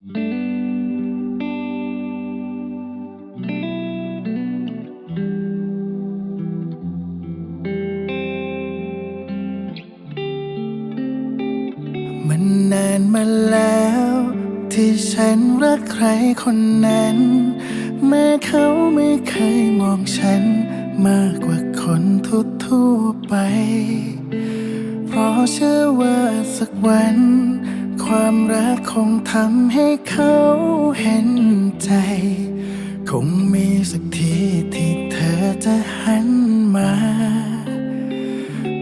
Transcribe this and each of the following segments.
มันนานมาแล้ว ที่ฉันรักใครคนนั้น แม้เขาไม่เคยมองฉัน มากกว่าคนทั่วๆไป เพราะเชื่อว่าสักวัน ความรักคงทำให้เขาเห็นใจ คงมีสักทีที่เธอจะหันมา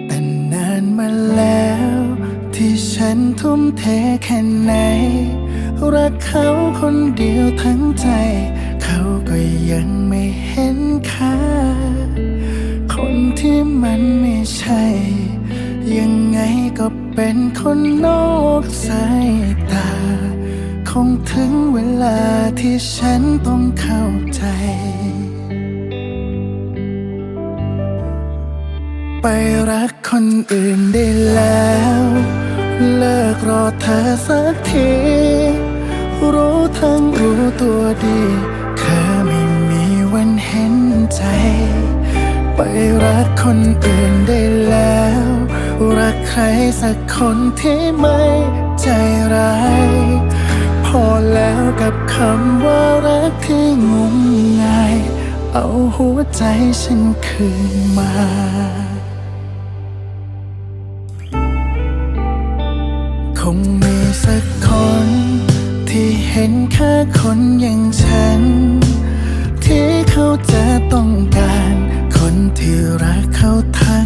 แต่นานมาแล้ว ที่ฉันทุ่มเทแค่ไหน รักเขาคนเดียวทั้งใจ เขาก็ยังไม่เห็นค่า คนที่มันไม่ใช่ ก็เป็นคนนอกสายตา คงถึงเวลาที่ฉันต้องเข้าใจ ไปรักคนอื่นได้แล้ว เลิกรอเธอสักที รู้ทั้งรู้ตัวดี เธอไม่มีวันเห็นใจ ไปรักคนอื่นได้แล้ว รักใครสักคนที่ไม่ใจร้าย พอแล้วกับคำว่ารักที่งมงาย เอาหัวใจฉันคืนมาคงมีสักคน ที่เห็นค่าคนอย่างฉัน ที่เขาจะต้องการ คนที่รักเขาทั้ง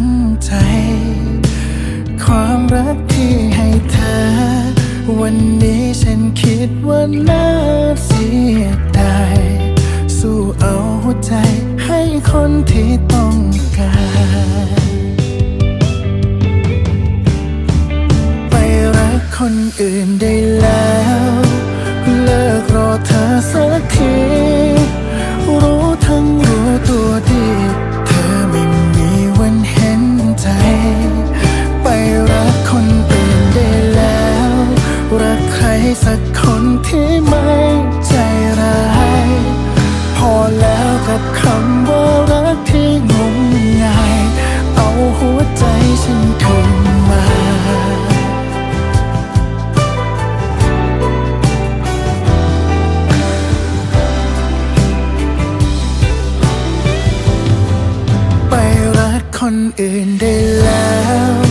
คนอื่นได้แล้ว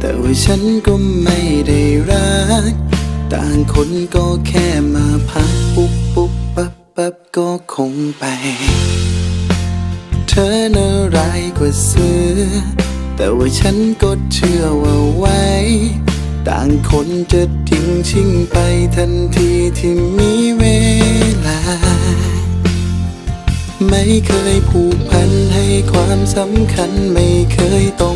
แต่ว่าฉันก็ไม่ได้รัก ต่างคนก็แค่มาพักปุ๊บปุ๊บปั๊บปั๊บก็คงไป เธอน่าร้ายกว่าเสือ แต่ว่าฉันก็เชื่อว่าไว้ ต่างคนจะทิ้งชิงไปทันทีที่มีเวลาไม่เคยผูกพันให้ความสำคัญไม่เคยต้อง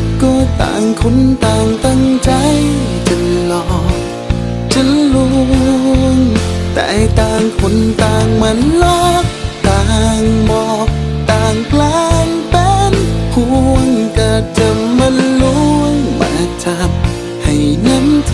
ก็ต่างคนต่างตั้งใจจะหลอกจะลวงแต่ต่างคนต่างมันลอกต่างบอกต่างแกลางเป็นห่วงก็จะมันลวงมาจับให้น้ำใจ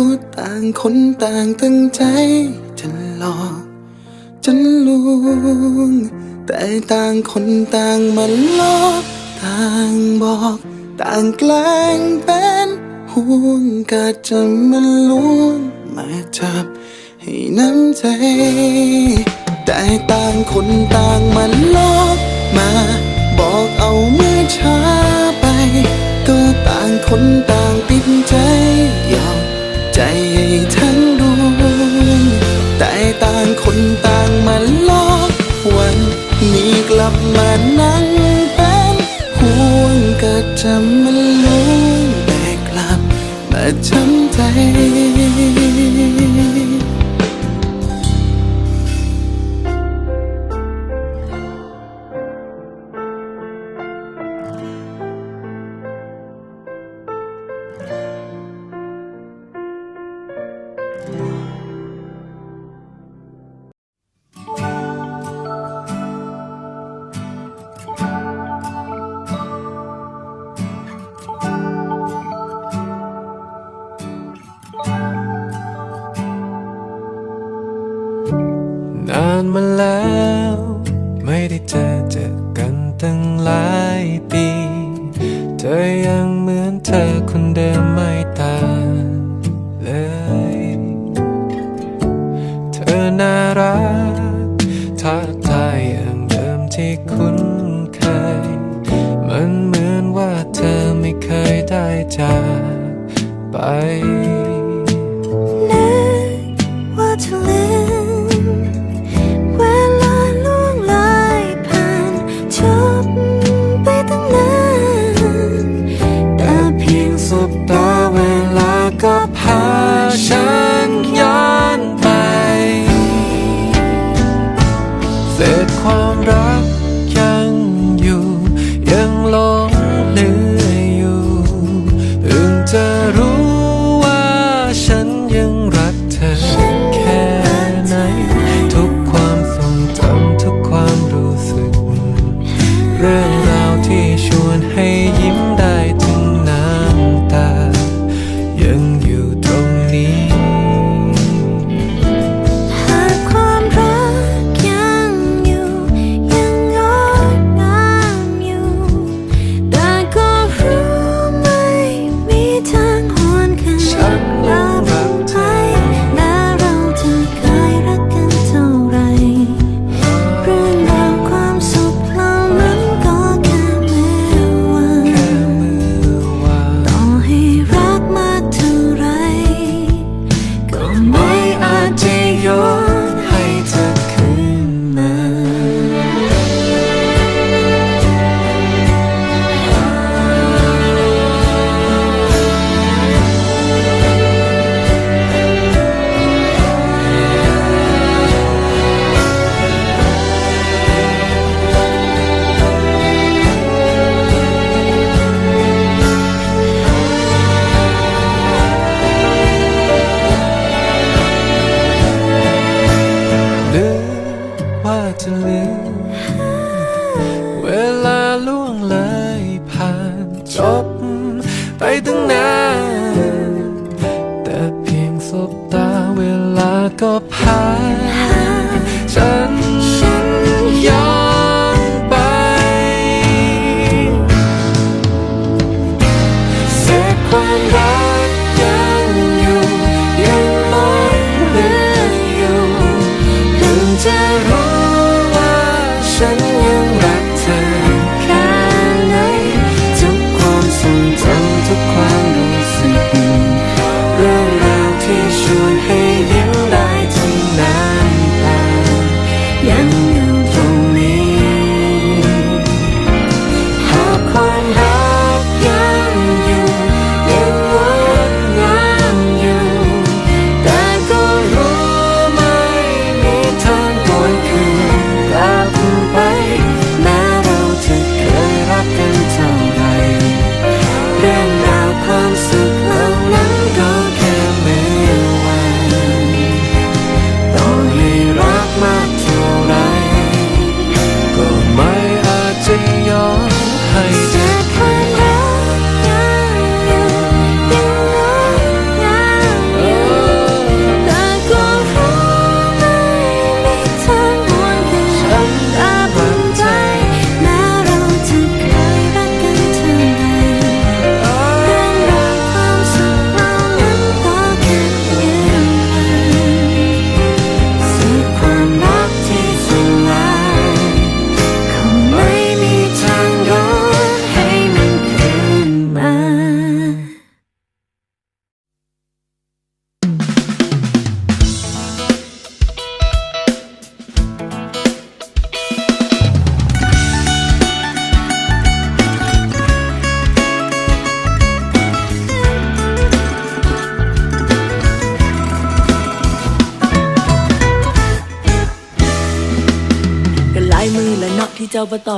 ก็ต่างคนต่างตั้งใจจะหลอกจะลวง แต่ต่างคนต่างมันลอกต่างบอก ต่างแกล้งเป็นห่วงก็จะมาลวงมาจับให้น้ำใจ แต่ต่างคนต่างมันลอกมา บอกเอาเมื่อช้าไป ก็ต่างคนต่างปิดใจยอม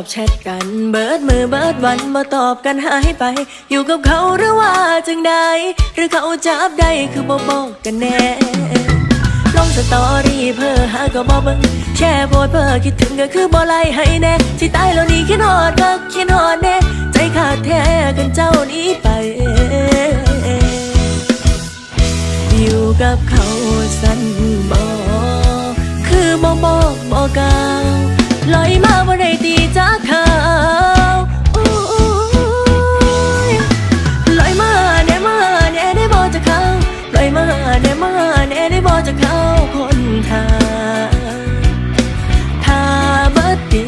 อบแชทกัน เบิดมือเบิดวันบ่ตอบกันหายไป อยู่กับเขาหรือว่าจังใดหรือเขาจับได้คือบ่บอกกันแน่ลงสตอรี่เพื่อหาก็บ่เบิ่งแชร์โพสเพื่อคิดถึงก็คือบ่ไล่ให้แน่สิตายแล้วนี่คิดฮอดก็คิดฮอดแน่ใจขาดแท้กันเจ้านี้ไปอยู่กับเขาสั้นบ่คือบ่บอกบ่กล่าว ลอยมาบ่ได้ตีจากเขาอู้ยลอยมาแน่มาแน่ได้บ่จากเขาลอยมาแน่มาแน่ได้บ่จากเขาคนทางถ้าบ่ดี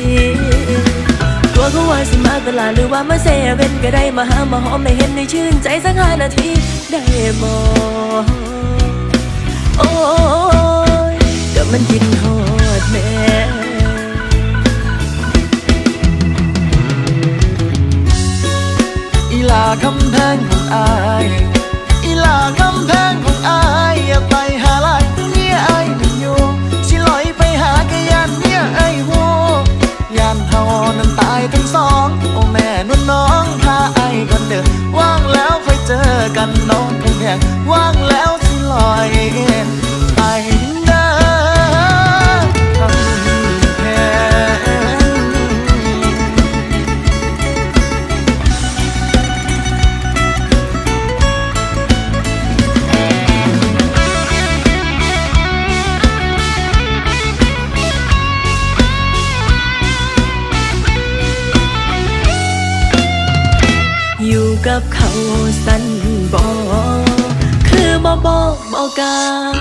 กลัวเขาว่าสิมาตลาดหรือว่ามาเซเว่นก็ได้มาหามาหอมไม่เห็นในชื่นใจสักห้านาทีได้บ่โอ้ยก็มันกินฮอม ลาคำแพงของอายอีลาคำแพงของอายอย่าไปหาลายเนี่ยอายมันอยู่สิลอยไปหากยานเนี่ยไอ้หัวยานเฮานั้นตายทั้งสองโอ้แม่นวลน้องพาไอ้ก่อนเด้อว่างแล้วค่อยเจอกันน้องคงแพงว่างแล้วสิลอยไป กับเขาสั้นบ่คือบ่บอกบ่กล่าว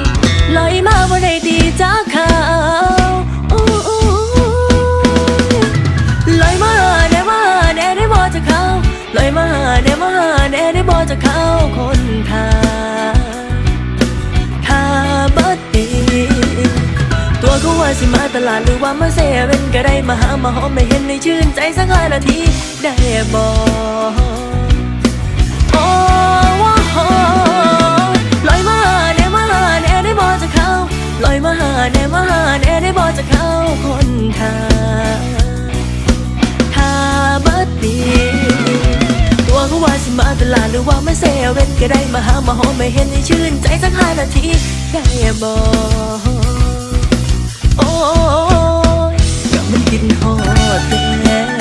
ลอยมาบ่ได้ดีจากเขาอู้ลอยมาแน่มาแน่ได้บ่จากเขาลอยมาแน่มาแน่ได้บ่จากเขาคนทางถ้าบ่ดีตัวเขาว่าสิมาตลาดหรือว่ามาเซเว่นก็ได้มาหามาหอมไม่เห็นในชื่นใจสักห้านาทีได้บ่ ลอยมาแน่มาแน่ได้บอกจะเข้าคนทางถ้าบัดดีตัวก็ว่าสิมาตลาดหรือว่ามาเซเว่นก็ได้มาหามาหอมไม่เห็นในชื่นใจสักห้านาทีได้บอกโอ้ยเป็นไง